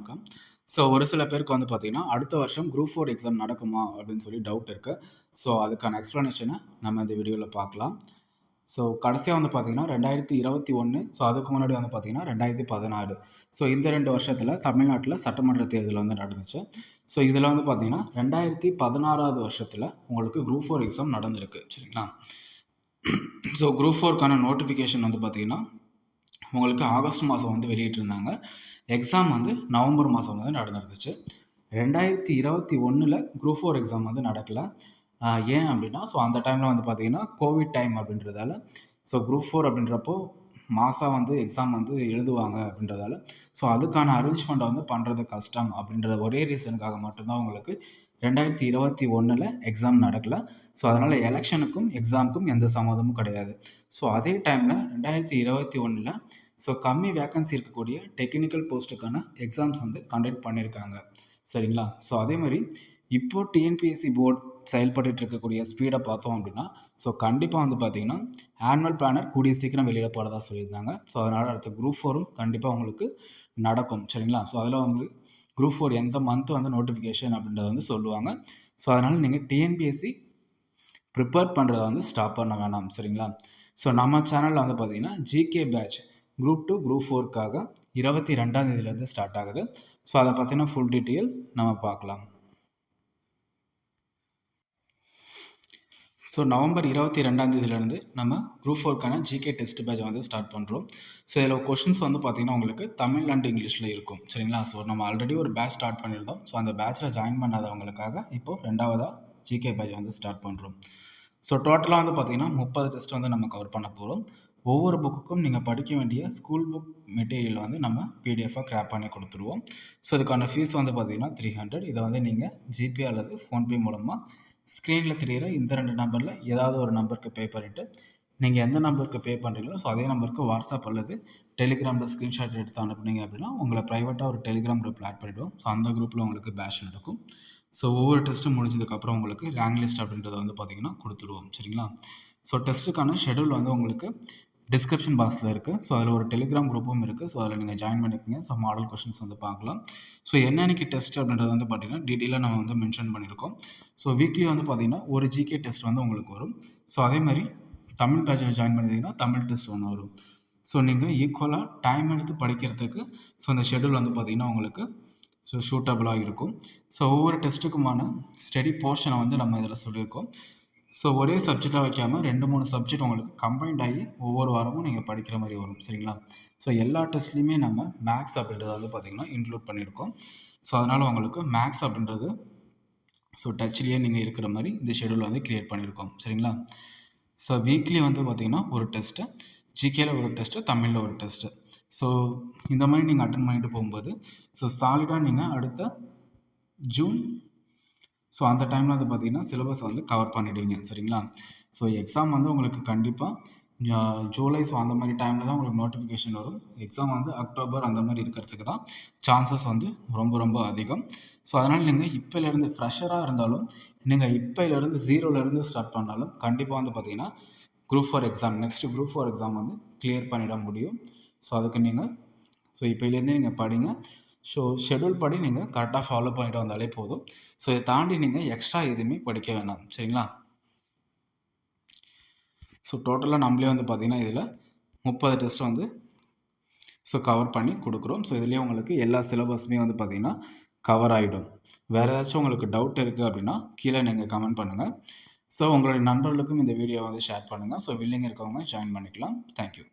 Okay so ஒரு சில பேருக்கு வந்து பார்த்தீங்கன்னா அடுத்த வருஷம் குரூப் ஃபோர் எக்ஸாம் நடக்குமா அப்படின்னு சொல்லி டவுட் இருக்குது ஸோ அதுக்கான எக்ஸ்ப்ளனேஷனை நம்ம இந்த வீடியோவில் பார்க்கலாம். ஸோ கடைசியாக வந்து பார்த்தீங்கன்னா ரெண்டாயிரத்தி இருபத்தி ஒன்று ஸோ அதுக்கு முன்னாடி வந்து பார்த்தீங்கன்னா ரெண்டாயிரத்தி பதினாறு. ஸோ இந்த ரெண்டு வருஷத்தில் தமிழ்நாட்டில் சட்டமன்ற தேர்தல் வந்து நடந்துச்சு. ஸோ இதில் வந்து பார்த்தீங்கன்னா ரெண்டாயிரத்தி பதினாறாவது வருஷத்தில் உங்களுக்கு குரூப் ஃபோர் எக்ஸாம் நடந்திருக்கு. சரிங்களா? ஸோ குரூப் ஃபோருக்கான நோட்டிஃபிகேஷன் வந்து பார்த்தீங்கன்னா உங்களுக்கு ஆகஸ்ட் மாதம் வந்து வெளியிட்டிருந்தாங்க. எக்ஸாம் வந்து நவம்பர் மாதம் வந்து நடந்துருந்துச்சு. ரெண்டாயிரத்தி இருபத்தி ஒன்றில் குரூப் ஃபோர் எக்ஸாம் வந்து நடக்கலை. ஏன் அப்படின்னா ஸோ அந்த டைமில் வந்து பார்த்திங்கன்னா கோவிட் டைம் அப்படின்றதால ஸோ குரூப் ஃபோர் அப்படின்றப்போ மாதம் வந்து எக்ஸாம் வந்து எழுதுவாங்க அப்படின்றதால ஸோ அதுக்கான அரேஞ்ச்மெண்ட்டை வந்து பண்ணுறது கஷ்டம் அப்படின்ற ஒரே ரீசனுக்காக மட்டும்தான் உங்களுக்கு ரெண்டாயிரத்தி இருபத்தி ஒன்றில் எக்ஸாம் நடக்கலை. ஸோ அதனால் எலெக்ஷனுக்கும் எக்ஸாமுக்கும் எந்த சம்மந்தமும் கிடையாது. ஸோ அதே டைமில் ரெண்டாயிரத்தி இருபத்தி ஒன்றில் ஸோ கம்மி வேக்கன்சி இருக்கக்கூடிய டெக்னிக்கல் போஸ்ட்டுக்கான எக்ஸாம்ஸ் வந்து கண்டக்ட் பண்ணியிருக்காங்க சரிங்களா? ஸோ அதே மாதிரி இப்போது டிஎன்பிஎஸ்சி போர்ட் செயல்பட்டு இருக்கக்கூடிய ஸ்பீடை பார்த்தோம் அப்படின்னா ஸோ கண்டிப்பாக வந்து பார்த்திங்கன்னா ஆனுவல் பிளானர் கூடிய சீக்கிரம் வெளியில் போகிறதா சொல்லியிருந்தாங்க. ஸோ அதனால் அடுத்த குரூப் ஃபோரும் கண்டிப்பாக உங்களுக்கு நடக்கும். சரிங்களா? ஸோ அதில் உங்களுக்கு குரூப் ஃபோர் எந்த மந்த் வந்து நோட்டிஃபிகேஷன் அப்படின்றத வந்து சொல்லுவாங்க. ஸோ அதனால் நீங்கள் டிஎன்பிஎஸ்சி ப்ரிப்பேர் பண்ணுறத வந்து ஸ்டாப் பண்ண வேணாம். சரிங்களா? ஸோ நம்ம சேனலில் வந்து பார்த்திங்கன்னா GK batch group two group ஃபோருக்காக இருபத்தி ரெண்டாம் தேதியிலேருந்து ஸ்டார்ட் ஆகுது. ஸோ அதை பற்றின ஃபுல் டீட்டெயில் நம்ம பார்க்கலாம். ஸோ நவம்பர் இருபத்தி ரெண்டாம் தேதியிலேருந்து நம்ம குரூப் ஃபோருக்கான ஜிகே டெஸ்ட் பேட்ச் வந்து ஸ்டார்ட் பண்ணுறோம் ஸோ இதில் கொஷின்ஸ் வந்து பார்த்திங்கன்னா உங்களுக்கு தமிழ் அண்ட் இங்கிலீஷில் இருக்கும். சரிங்களா? ஸோ நம்ம ஆல்ரெடி ஒரு பேட்ச் ஸ்டார்ட் பண்ணியிருந்தோம். ஸோ அந்த பேட்ச்சில் ஜாயின் பண்ணாதவங்களுக்காக இப்போது ரெண்டாவதாக ஜிகே பேட்ச் வந்து ஸ்டார்ட் பண்ணுறோம் ஸோ டோட்டலாக வந்து பார்த்திங்கன்னா முப்பது டெஸ்ட் வந்து நம்ம கவர் பண்ண போகிறோம் ஒவ்வொரு புக்குக்கும் நீங்கள் படிக்க வேண்டிய ஸ்கூல் புக் மெட்டீரியல் வந்து நம்ம பிடிஎஃபாக கிராப் பண்ணி கொடுத்துருவோம். ஸோ இதுக்கான ஃபீஸ் வந்து பார்த்திங்கன்னா த்ரீ ஹண்ட்ரட் இதை வந்து நீங்கள் ஜிபே அல்லது ஃபோன்பே மூலமாக ஸ்க்ரீனில் தெரிகிற இந்த ரெண்டு நம்பரில் ஏதாவது ஒரு நம்பருக்கு பே பண்ணிவிட்டு நீங்கள் எந்த நம்பருக்கு பே பண்ணுறீங்களோ ஸோ அதே நம்பருக்கு வாட்ஸ்அப் அல்லது டெலிகிராமில் ஸ்க்ரீன்ஷாட் எடுத்து அனுப்புனீங்க அப்படின்னா உங்களை ப்ரைவேட்டாக ஒரு டெலிகிராம் குரூப்பில் ஆட் பண்ணிவிடுவோம் ஸோ அந்த குரூப்பில் உங்களுக்கு பேஷ் நடக்கும். ஸோ ஒவ்வொரு டெஸ்ட்டும் முடிஞ்சதுக்கப்புறம் உங்களுக்கு ரேங்க் லிஸ்ட் அப்படின்றத வந்து பார்த்திங்கன்னா கொடுத்துருவோம். சரிங்களா? ஸோ டெஸ்ட்டுக்கான ஷெடியூல் வந்து உங்களுக்கு டிஸ்கிரிப்ஷன் பாக்ஸில் இருக்குது ஸோ அதில் ஒரு டெலிகிராம் குரூப்பும் இருக்குது ஸோ அதில் நீங்கள் ஜாயின் பண்ணிக்கோங்க. ஸோ மாடல் கொஷின்ஸ் வந்து பார்க்கலாம். ஸோ என்னன்னைக்கு டெஸ்ட் அப்படின்றது வந்து பார்த்திங்கன்னா டீட்டெயிலாக நம்ம வந்து மென்ஷன் பண்ணியிருக்கோம். ஸோ வீக்லி வந்து பார்த்திங்கன்னா ஒரு ஜிகே டெஸ்ட் வந்து உங்களுக்கு வரும். ஸோ அதே மாதிரி தமிழ் பேட்சில் ஜாயின் பண்ணியிருந்தீங்கன்னா தமிழ் டெஸ்ட் ஒன்று வரும். ஸோ நீங்கள் ஈக்குவலாக டைம் எடுத்து படிக்கிறதுக்கு ஸோ அந்த ஷெடியூல் வந்து பார்த்திங்கன்னா உங்களுக்கு ஸோ சூட்டபுளாக இருக்கும். ஸோ ஒவ்வொரு டெஸ்ட்டுக்குமான ஸ்டடி போர்ஷனை வந்து நம்ம இதில் சொல்லியிருக்கோம். ஸோ ஒரே சப்ஜெக்டாக வைக்காமல் ரெண்டு மூணு சப்ஜெக்ட் உங்களுக்கு கம்பைன்ட் ஆகி ஒவ்வொரு வாரமும் நீங்கள் படிக்கிற மாதிரி வரும். சரிங்களா? ஸோ எல்லா டெஸ்ட்லேயுமே நம்ம மேக்ஸ் அப்படின்றத வந்து பார்த்திங்கன்னா இன்க்ளூட் பண்ணியிருக்கோம். ஸோ அதனால் உங்களுக்கு மேக்ஸ் அப்படின்றது ஸோ டச்லேயே நீங்கள் இருக்கிற மாதிரி இந்த ஷெடியூல் வந்து க்ரியேட் பண்ணியிருக்கோம். சரிங்களா? ஸோ வீக்லி வந்து பார்த்திங்கன்னா ஒரு டெஸ்ட்டு ஜிகேயில் ஒரு டெஸ்ட்டு தமிழில் ஒரு டெஸ்ட்டு ஸோ இந்த மாதிரி நீங்கள் அட்டன் பண்ணிட்டு போகும்போது ஸோ சாலிடாக நீங்கள் அடுத்த ஜூன் ஸோ அந்த டைமில் வந்து பார்த்திங்கன்னா சிலபஸ் வந்து கவர் பண்ணிவிடுவீங்க சரிங்களா? ஸோ எக்ஸாம் வந்து உங்களுக்கு கண்டிப்பாக ஜூலை ஸோ அந்த மாதிரி டைமில் தான் உங்களுக்கு நோட்டிஃபிகேஷன் வரும். எக்ஸாம் வந்து அக்டோபர் அந்த மாதிரி இருக்கிறதுக்கு தான் சான்சஸ் வந்து ரொம்ப ரொம்ப அதிகம். ஸோ அதனால் நீங்கள் இப்போலேருந்து ஃப்ரெஷராக இருந்தாலும் நீங்கள் இப்போலேருந்து ஜீரோலேருந்து ஸ்டார்ட் பண்ணாலும் கண்டிப்பாக வந்து பார்த்திங்கன்னா group four exam next group four exam வந்து கிளியர் பண்ணிட முடியும். ஸோ அதுக்கு நீங்கள் ஸோ இப்போலேருந்தே நீங்கள் படிங்க. ஸோ ஷெடியூல் படி நீங்கள் கரெக்டாக ஃபாலோ பண்ணிட்டு வந்தாலே போதும். ஸோ இதை தாண்டி நீங்கள் எக்ஸ்ட்ரா எதுவுமே படிக்க வேணாம். சரிங்களா? ஸோ டோட்டலாக நம்மளே வந்து பார்த்திங்கன்னா இதில் முப்பது டெஸ்ட் வந்து ஸோ கவர் பண்ணி கொடுக்குறோம். ஸோ இதுலேயே உங்களுக்கு எல்லா சிலபஸுமே வந்து பார்த்திங்கன்னா கவர் ஆகிடும் வேறு ஏதாச்சும் உங்களுக்கு டவுட் இருக்குது அப்படின்னா கீழே நீங்கள் கமெண்ட் பண்ணுங்கள் ஸோ உங்களுடைய நண்பர்களுக்கும் இந்த வீடியோ வந்து ஷேர் பண்ணுங்கள் ஸோ வில்லிங் இருக்கவங்க ஜாயின் பண்ணிக்கலாம். Thank you